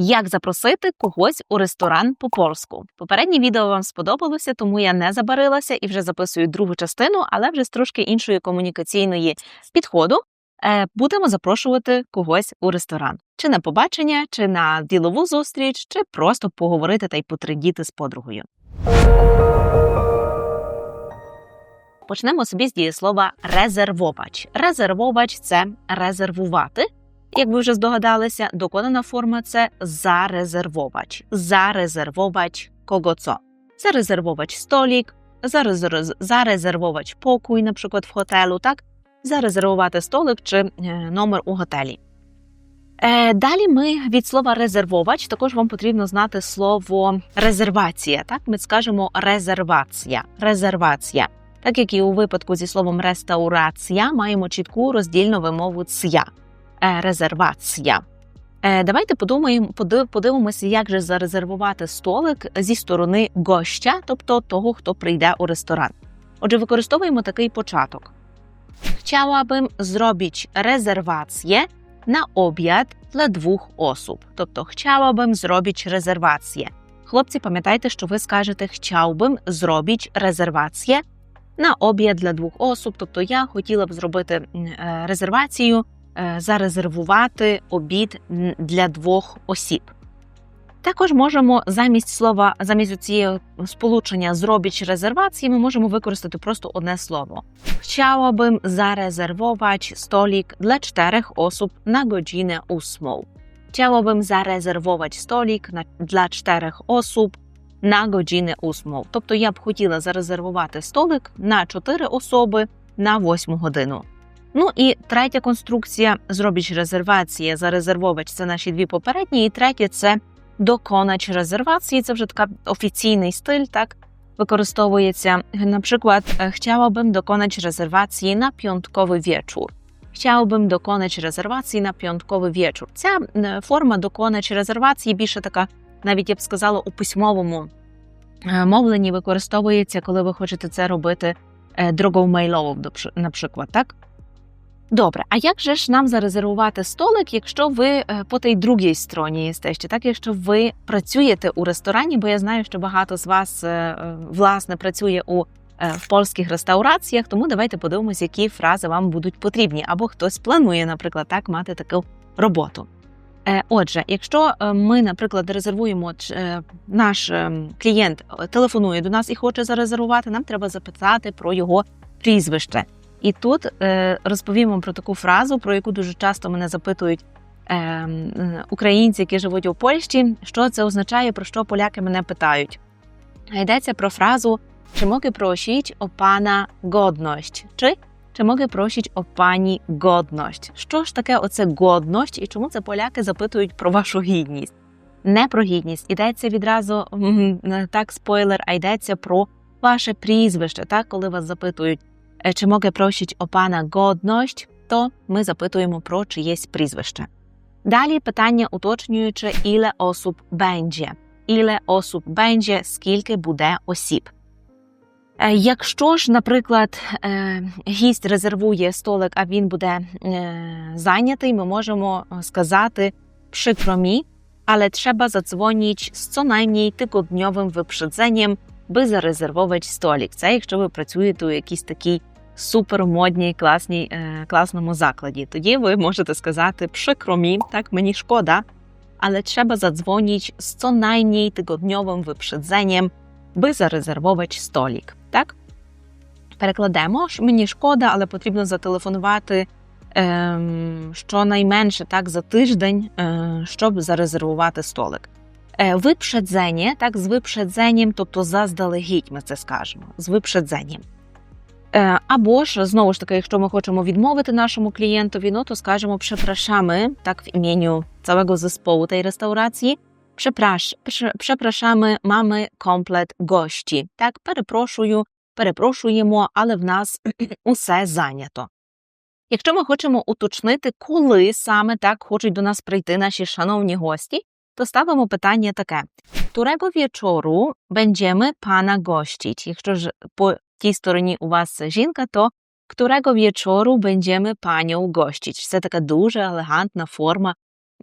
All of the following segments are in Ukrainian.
Як запросити когось у ресторан по польську? Попереднє відео вам сподобалося, тому я не забарилася і вже записую другу частину, але вже з трошки іншої комунікаційної підходу. Е, Будемо запрошувати когось у ресторан, чи на побачення, чи на ділову зустріч, чи просто поговорити та й потридіти з подругою. Почнемо собі з дієслова резервовач. Резервовач це резервувати. Як ви вже здогадалися, доконана форма це зарезервовач. Зарезервовач кого цо. Зарезервовач столік, зарезер- зарезервовач покой, наприклад, в готелю, так? Зарезервувати столик чи е, номер у готелі. Е, далі ми від слова резервовач також вам потрібно знати слово резервація. Так, ми скажемо резервація. Резервація. Так як і у випадку зі словом реставрація, маємо чітку роздільну вимову ця. Е, резервація. Е, Давайте подумаємо, подивимося, як же зарезервувати столик зі сторони гостя, тобто того, хто прийде у ресторан. Отже, використовуємо такий початок. Chciałabym zrobić rezerwację na obiad dla dwóch osób. Тобто, chciałabym zrobić rezerwację. Хлопці, пам'ятайте, що ви скажете chciałbym zrobić rezerwację на обід для двох осіб. Тобто я хотіла б зробити е, резервацію, зарезервувати обід для двох осіб. Також можемо замість слова, замість цієї сполучення зробіч резервації, ми можемо використати просто одне слово. Chciałabym zarezerwować stolik dla czterech osób na godzinę ósmą. Chciałabym stolik на- для czterech osób на годину ósmą. Тобто я б хотіла зарезервувати столик на 4 особи на 8 годину. Ну і третя конструкція зробіч резервація, зарезервовач це наші дві попередні, і третє це доконач резервації. Це вже така офіційний стиль, так використовується. Наприклад, chciałabym dokonać rezerwacji na piątkowy wieczór. Chciałbym dokonać rezerwacji на piątковий wieczór. Ця е, форма доконач резервації більше така, навіть я б сказала, у письмовому е, мовленні використовується, коли ви хочете це робити е, дорогою наприклад, так? Добре, а як же ж нам зарезервувати столик, якщо ви е, по тій другій стороні єстеще, так якщо ви працюєте у ресторані, бо я знаю, що багато з вас е, е, власне працює у в польських реставраціях, тому давайте подивимося, які фрази вам будуть потрібні, або хтось планує, наприклад, так мати таку роботу. Отже, якщо ми, наприклад, резервуємо наш клієнт телефонує до нас і хоче зарезервувати, нам треба запитати про його прізвище. І тут е, розповімо про таку фразу, про яку дуже часто мене запитують е, українці, які живуть у Польщі. Що це означає, про що поляки мене питають? Йдеться про фразу чи mogę prosić o pana godność? Чи чи mogę prosić o pani godność? Що ж таке оце годність і чому це поляки запитують про вашу гідність? Не про гідність, йдеться відразу так спойлер, а йдеться про ваше прізвище. Так, коли вас запитують, чи mogę prosić o pana godność, то ми запитуємо про чиєсь прізвище. Далі питання уточнюючи, іле осіб będzie. Іле осіб będzie, скільки буде осіб. Е, Якщо ж, наприклад, е, гість резервує столик, а він буде е, зайнятий, ми можемо е, сказати przykro mi, ale trzeba zadzwonić z co najmniej tygodniowym wyprzedzeniem, би зарезервовать столик. Це якщо ви працюєте у якійсь такій супермодній, класній, е, класному закладі. Тоді ви можете сказати mi, так мені шкода, ale trzeba zadzwonić z co najmniej tygodniowym би зарезервовать столік. Так? Перекладемо, мені шкода, але потрібно зателефонувати ем, щонайменше так, за тиждень, е, щоб зарезервувати столик. Е, випшедзення, так, з випшедзенням, тобто заздалегідь, ми це скажемо, з випшедзенням. Е, або ж, знову ж таки, якщо ми хочемо відмовити нашому клієнтові, ну то скажемо przepraszamy, так, в ім'янню całego zespołu tej restauracji, Przeprasz, prze- przepraszamy, mamy komplet gości. Так, перепрошую, перепрошуємо, але в нас усе зайнято. Якщо ми хочемо уточнити, коли саме так хочуть до нас прийти наші шановні гості, то ставимо питання таке: Którego wieczoru będziemy pana gościć? Якщо ж по тій стороні у вас жінка, то którego wieczoru będziemy panią gościć? Це така дуже елегантна форма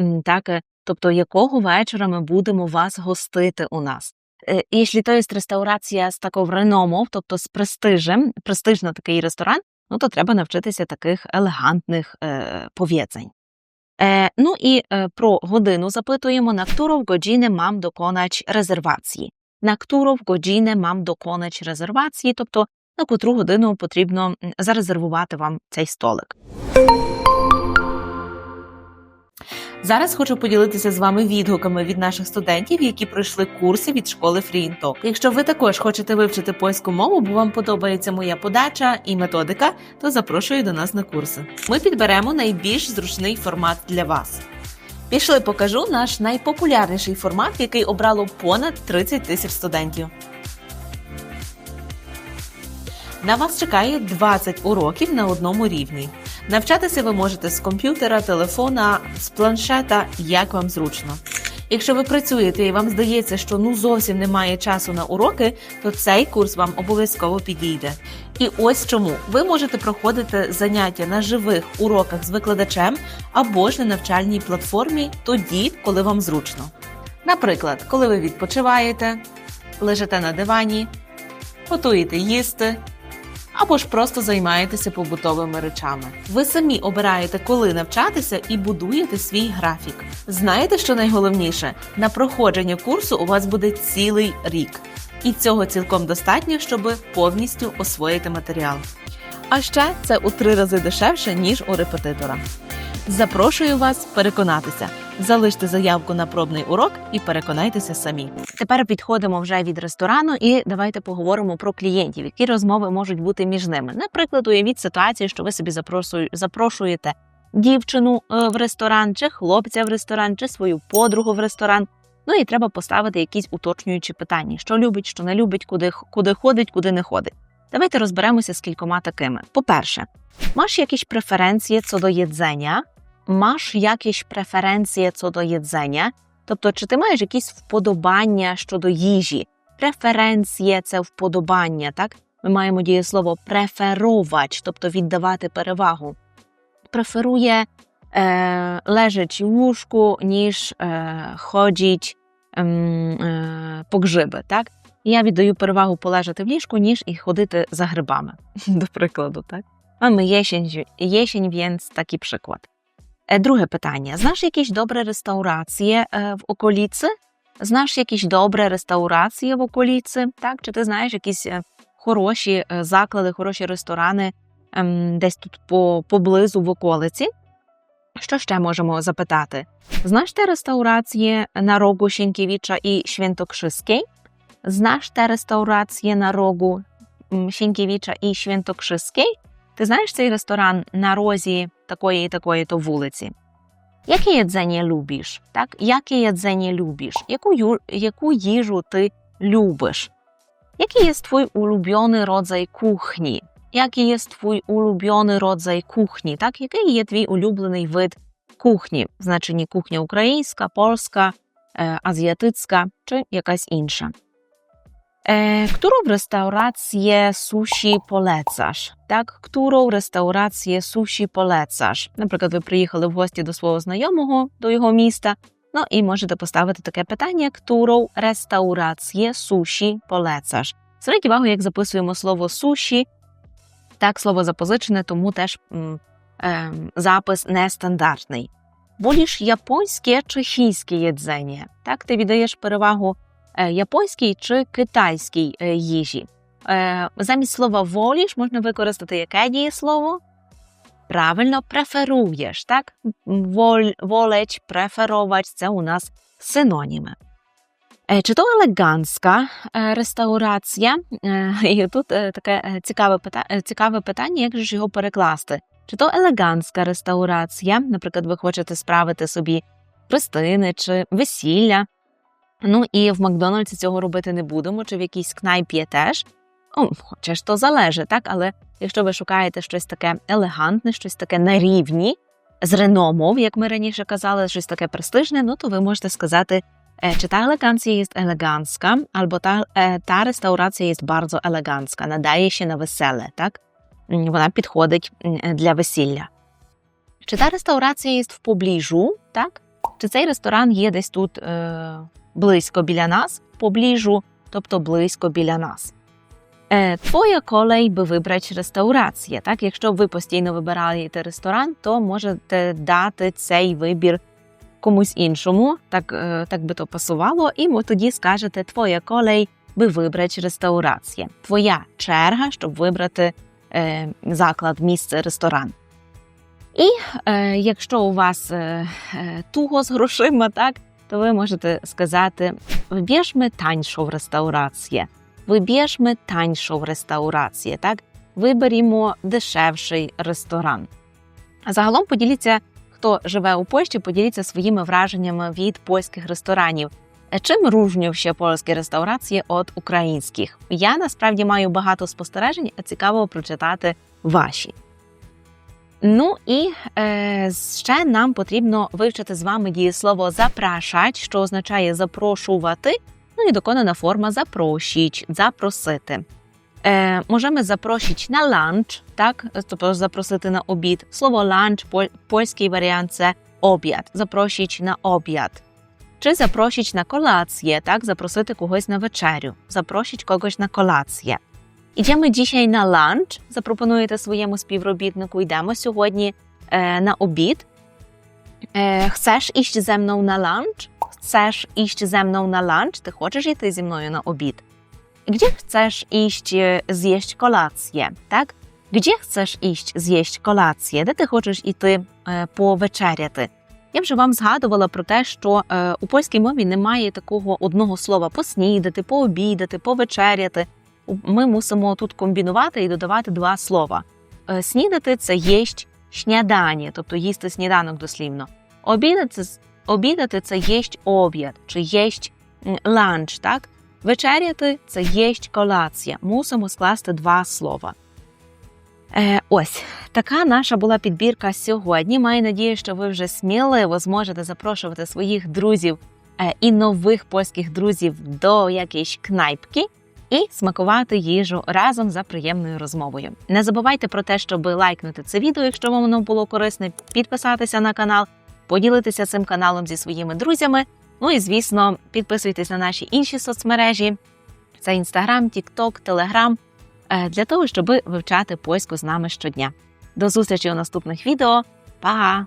м, так, е, тобто якого вечора ми будемо вас гостити у нас. Е, Jeśli to jest restauracja з такою реномов, тобто з престижем, престижно такий ресторан, ну то треба навчитися таких елегантних е, повідзень. Е, ну і е, про годину запитуємо, на którą godzinę mam dokonać резервації. На którą godzinę mam dokonać резервації, тобто на котру годину потрібно зарезервувати вам цей столик. Зараз хочу поділитися з вами відгуками від наших студентів, які пройшли курси від школи FreeInTalk. Якщо ви також хочете вивчити польську мову, бо вам подобається моя подача і методика, то запрошую до нас на курси. Ми підберемо найбільш зручний формат для вас. Пішли, покажу наш найпопулярніший формат, який обрало понад 30 тисяч студентів. На вас чекає 20 уроків на одному рівні. Навчатися ви можете з комп'ютера, телефона, з планшета, як вам зручно. Якщо ви працюєте і вам здається, що ну зовсім немає часу на уроки, то цей курс вам обов'язково підійде. І ось чому ви можете проходити заняття на живих уроках з викладачем або ж на навчальній платформі тоді, коли вам зручно. Наприклад, коли ви відпочиваєте, лежите на дивані, готуєте їсти або ж просто займаєтеся побутовими речами. Ви самі обираєте, коли навчатися, і будуєте свій графік. Знаєте, що найголовніше? На проходження курсу у вас буде цілий рік, і цього цілком достатньо, щоб повністю освоїти матеріал. А ще це у три рази дешевше ніж у репетитора. Запрошую вас переконатися. Залиште заявку на пробний урок і переконайтеся самі. Тепер підходимо вже від ресторану, і давайте поговоримо про клієнтів, які розмови можуть бути між ними. Наприклад, уявіть ситуацію, що ви собі запрошуєте дівчину е, в ресторан, чи хлопця в ресторан, чи свою подругу в ресторан. Ну і треба поставити якісь уточнюючі питання: що любить, що не любить, куди, куди ходить, куди не ходить. Давайте розберемося з кількома такими. По-перше, masz jakieś preferencje co do jedzenia? Masz jakieś preferencje co do jedzenia? Тобто, чи ти маєш якісь вподобання щодо їжі? Преференція це вподобання, так? Ми маємо дієслово преферовач, тобто віддавати перевагу. Преферує е, лежачи в łóżku, ніж е, ходіть ем, е, по гриби? Я віддаю перевагу полежати в ліжку, ніж і ходити за грибами, до прикладу, так? Mamy jesień, jesień, więc taki przykład. E, Drugie pytanie. Znasz jakieś dobre restauracje e, w? Знаєш якісь добре ресторації в околіці? Так? Чи ти знаєш якісь е, хороші е, заклади, хороші ресторани ем, десь тут по, поблизу в околиці? Що ще можемо запитати? Знаєш те ресторації на рогу Сінківіча і Świętokrzyskiej? Знаєш те ресторації на рогу Сінківіча і Świętokrzyskiej? Ти знаєш цей ресторан на розі такої і такої то вулиці? Jakie jedzenie lubisz? Так? Jakie jedzenie lubisz? Яку, ю... яку їжу ти любиш? Jaki jest twój ulubiony rodzaj kuchni? Jaki jest twój ulubiony rodzaj kuchni? Так? Який є твій улюблений вид кухні? В значенні кухня українська, польська, е, азіатицька чи якась інша. E, którą restaurację sushi polecasz? Так, którą restaurację sushi polecasz? Наприклад, ви приїхали в гості до свого знайомого, до його міста, ну і можете поставити таке питання: którą restaurację sushi polecasz? Зверніть увагу, як записуємо слово суші. Так, слово запозичене, тому теж м, ем, запис нестандартний. Воліш японське chińskie jedzenie? Так, ти віддаєш перевагу японській чи китайській е, їжі. Е, Замість слова воліш можна використати яке дієслово? Правильно, преферуєш, так? Воль, волеч, преферовач це у нас синоніми. Е, Чи то елегантська е, реставрація? Е, І тут е, таке е, цікаве, пита- е, цікаве питання, як же ж його перекласти? Чи то елегантська реставрація? Наприклад, ви хочете справити собі хрестини чи весілля. Ну і в Макдональдсі цього робити не будемо, чи в якійсь кнайпі теж. Ну, хоча ж то залежить, так? Але якщо ви шукаєте щось таке елегантне, щось таке на рівні, з реномов, як ми раніше казали, щось таке престижне, ну то ви можете сказати, е, чи та елеганція є елегантська, або та, е, та реставрація є bardzo елегантська, надає ще на веселе, так? Вона підходить для весілля. Чи та реставрація є в поближу, так? Чи цей ресторан є десь тут е, близько біля нас, поближу, тобто близько біля нас. Е, Твоя колей би вибрати ресторацію. Так, якщо ви постійно вибираєте ресторан, то можете дати цей вибір комусь іншому, так, е, так би то пасувало, і ми тоді скажете Твоя колей би вибрати ресторацію. Твоя черга, щоб вибрати е, заклад, місце, ресторан. І е, якщо у вас е, е, туго з грошима, так, то ви можете сказати: в ресторацію, вибіжме таньшу в ресторацію, так, виберімо дешевший ресторан. А загалом поділіться, хто живе у Польщі, поділіться своїми враженнями від польських ресторанів. Е, Чим ружнів ще польські ресторації від українських? Я насправді маю багато спостережень, а цікаво прочитати ваші. Ну і е, ще нам потрібно вивчити з вами дієслово запрашать, що означає запрошувати. Ну і доконана форма запрощить, запросити. Е, можемо запросити на ланч, так, тобто запросити на обід. Слово ланч, поль, польський варіант це обід, запросить на обід. Чи запросить на колацję, так, запросити когось на вечерю, запросить когось на колацję. Ідемо dzisiaj на ланч, запропонуєте своєму співробітнику. Йдемо сьогодні е, на обід. Е, Chcesz iść ze mną na lunch? Chcesz iść ze mną na lunch? Ти хочеш йти зі мною на обід? Gdzie chcesz iść e, zjeść kolację? Так? Gdzie chcesz iść zjeść kolację? Де ти хочеш іти е, повечеряти? Я вже вам згадувала про те, що е, у польській мові немає такого одного слова поснідати, пообідати, повечеряти ми мусимо тут комбінувати і додавати два слова. Е, Снідати це єсть śniadanie, тобто їсти сніданок дослівно. Обідати, обідати це єсть обід чи єсть ланч, так? Вечеряти це єсть колація. Мусимо скласти два слова. Е, ось така наша була підбірка сьогодні. Маю надію, що ви вже сміливо зможете запрошувати своїх друзів е, і нових польських друзів до якоїсь кнайпки і смакувати їжу разом за приємною розмовою. Не забувайте про те, щоб лайкнути це відео, якщо вам воно було корисне, підписатися на канал, поділитися цим каналом зі своїми друзями. Ну і звісно, підписуйтесь на наші інші соцмережі: це Інстаграм, Тікток, Телеграм, для того, щоб вивчати польську з нами щодня. До зустрічі у наступних відео. Па!